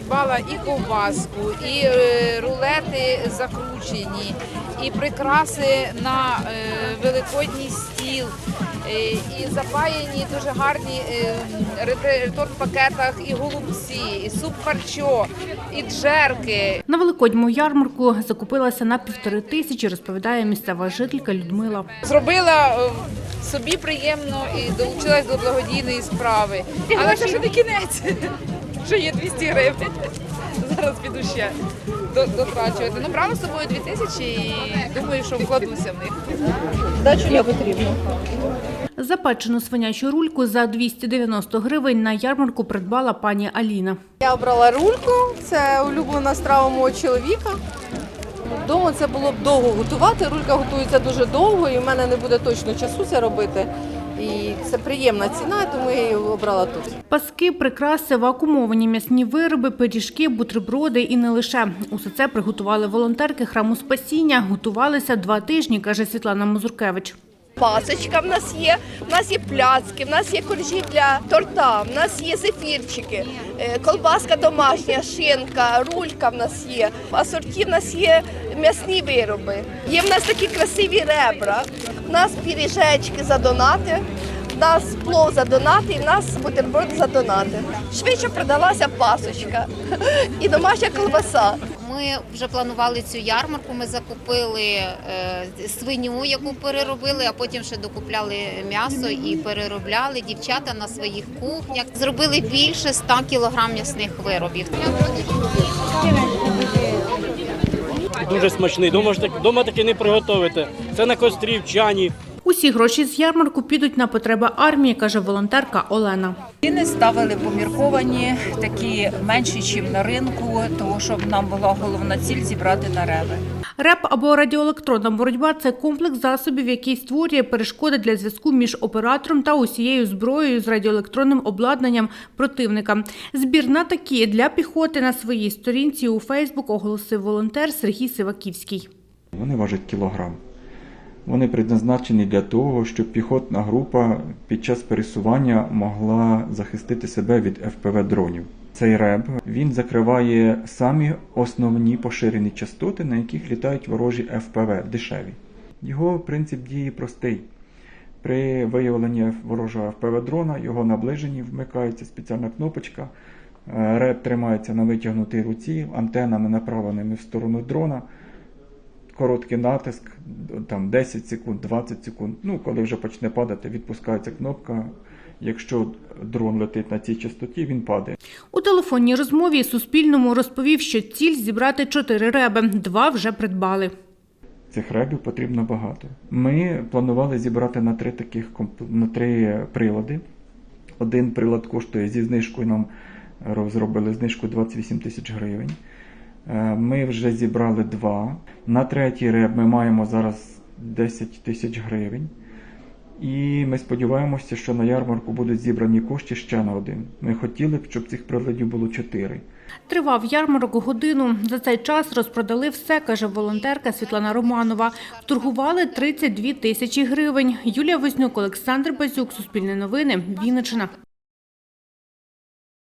придбала і ковбаску, і е, рулети закручені, і прикраси на е, великодній стіл, е, і запаяні дуже гарні ретре- торт-пакетах і голубці, і суп харчо, і джерки, На великодньому ярмарку закупилася на півтори тисячі, розповідає місцева жителька Людмила. Зробила собі приємно і долучилась до благодійної справи. Але це ще не кінець. Що є 200 гривень. Зараз піду ще до- дотрачувати. Ну, брала з собою 2 тисячі і думаю, що вкладуся в них. Дачу не потрібно. Запечену свинячу рульку за 290 гривень на ярмарку придбала пані Аліна. Я обрала рульку, це улюблена страва мого чоловіка. Вдома це було б довго готувати. Рулька готується дуже довго, і в мене не буде точно часу це робити. І це приємна ціна, тому я її обрала тут. Паски, прикраси, вакуумовані м'ясні вироби, пиріжки, бутерброди і не лише. Усе це приготували волонтерки храму спасіння. Готувалися два тижні, каже Світлана Мазуркевич. Пасочка в нас є, в нас є пляцки, в нас є коржі для торта, в нас є зефірчики, е, колбаска домашня, шинка, рулька в нас є. Асорті в нас є м'ясні вироби. Є в нас такі красиві ребра, в нас піріжечки за донати, в нас плов за донати, і в нас бутерброд за донати. Швидше продалася пасочка і домашня колбаса. Ми вже планували цю ярмарку. Ми закупили е, свиню, яку переробили, а потім ще докупляли м'ясо і переробляли дівчата на своїх кухнях. Зробили більше 100 кілограм м'ясних виробів. Дуже смачний. Дома ж так дома таки не приготовите. Це на кострі, в чані. Усі гроші з ярмарку підуть на потреби армії, каже волонтерка Олена. Ціни ставили помірковані, такі менші, ніж на ринку, тому що нам була головна ціль зібрати на реви. РЕП або радіоелектронна боротьба це комплекс засобів, який створює перешкоди для зв'язку між оператором та усією зброєю з радіоелектронним обладнанням противника. Збір на такі для піхоти на своїй сторінці у Фейсбук оголосив волонтер Сергій Сиваківський. Вони важать кілограм. Вони предназначені для того, щоб піхотна група під час пересування могла захистити себе від FPV дронів. Цей реб він закриває самі основні поширені частоти, на яких літають ворожі FPV, дешеві. Його принцип дії простий. При виявленні ворожого FPV дрона, його наближенні вмикається спеціальна кнопочка. Е, Реб тримається на витягнутій руці, антенами направленими в сторону дрона короткий натиск, там 10 секунд, 20 секунд. Ну, коли вже почне падати, відпускається кнопка. Якщо дрон летить на цій частоті, він падає. У телефонній розмові Суспільному розповів, що ціль зібрати чотири реби, два вже придбали. Цих ребів потрібно багато. Ми планували зібрати на три таких на три прилади. Один прилад коштує зі знижкою нам розробили знижку 28 тисяч гривень. Е, Ми вже зібрали два. На третій реб ми маємо зараз 10 тисяч гривень. І ми сподіваємося, що на ярмарку будуть зібрані кошти ще на один. Ми хотіли б, щоб цих приладів було чотири. Тривав ярмарок годину. За цей час розпродали все, каже волонтерка Світлана Романова. Вторгували 32 тисячі гривень. Юлія Вознюк, Олександр Базюк, Суспільне новини, Вінниччина.